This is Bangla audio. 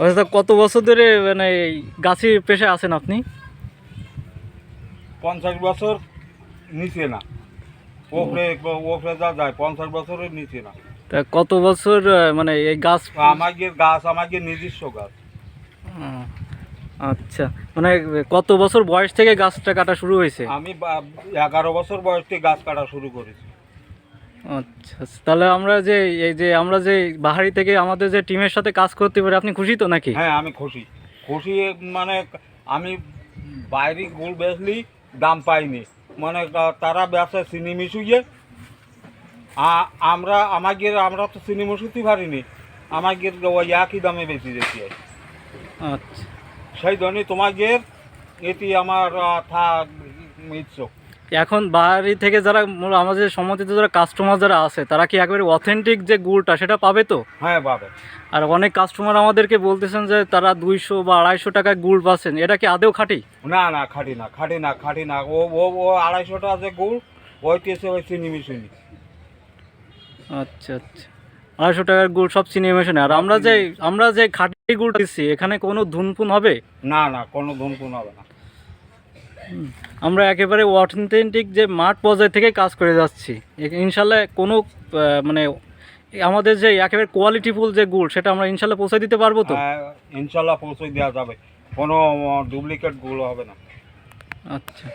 আচ্ছা কত বছর ধরে মানে এই গাছের পেশায় আছেন আপনি? পঞ্চাশ বছর নিচে না। ওপরে ওপরে যা যায় পঞ্চাশ বছরের নিচে না। তা কত বছর মানে এই গাছ? আমাদের গাছ আমাদের নিজস্ব গাছ। আচ্ছা। মানে কত বছর বয়স থেকে গাছটা কাটা শুরু হয়েছে? আমি এগারো বছর বয়স থেকে গাছ কাটা শুরু করেছি। আচ্ছা আচ্ছা। তাহলে আমরা যে এই যে আমরা যে বাহারি থেকে আমাদের যে টিমের সাথে কাজ করতে পারি আপনি খুশি তো নাকি? হ্যাঁ আমি খুশি। খুশি মানে আমি বাইরে গুড় বেচলি দাম পাইনি। মানে তারা ব্যবসা চিনি মিশুইয়ে আমরা আমাদের আমরা তো চিনি মিশুতে পারিনি। আমাদের ওই একই দামে বেশি দিচ্ছি আচ্ছা। সেই জন্যই তোমাদের এটি আমার আহ, থা ইচ্ছুক এখন বাহারি থেকে যারা আমাদের সম্মতিত যারা কাস্টমার যারা আছে তারা কি একবারে অথেন্টিক যে গুড়টা সেটা পাবে তো? হ্যাঁ পাবে। আর অনেক কাস্টমার আমাদেরকে বলতেছেন যে তারা দুইশো বা আড়াইশো টাকায় গুড় পাচ্ছেন। এটা কি আদেও খাঁটি? না না খাটি না খাটি না খাটি না। ও ও ও আড়াইশোটা আছে গুড় ওইতেছে ওই চিনি মিশুনি আচ্ছা আচ্ছা। আড়াইশো টাকার গুড় সব চিনি মেশানে আর আমরা যে আমরা যে খাঁটি গুড় দিচ্ছি এখানে কোনো ধুনপুন হবে? না না কোনো ধনকুন হবে না। আমরা একেবারে অথেন্টিক যে মাঠ পর্যায় থেকে কাজ করে যাচ্ছি। ইনশাল্লাহ কোনো মানে আমাদের যে একেবারে কোয়ালিটিফুল যে গুড় সেটা আমরা ইনশাল্লাহ পৌঁছে দিতে পারব তো? হ্যাঁ, ইনশাল্লাহ পৌঁছে দেওয়া যাবে। কোনো ডুপ্লিকেটগুলো হবে না। আচ্ছা।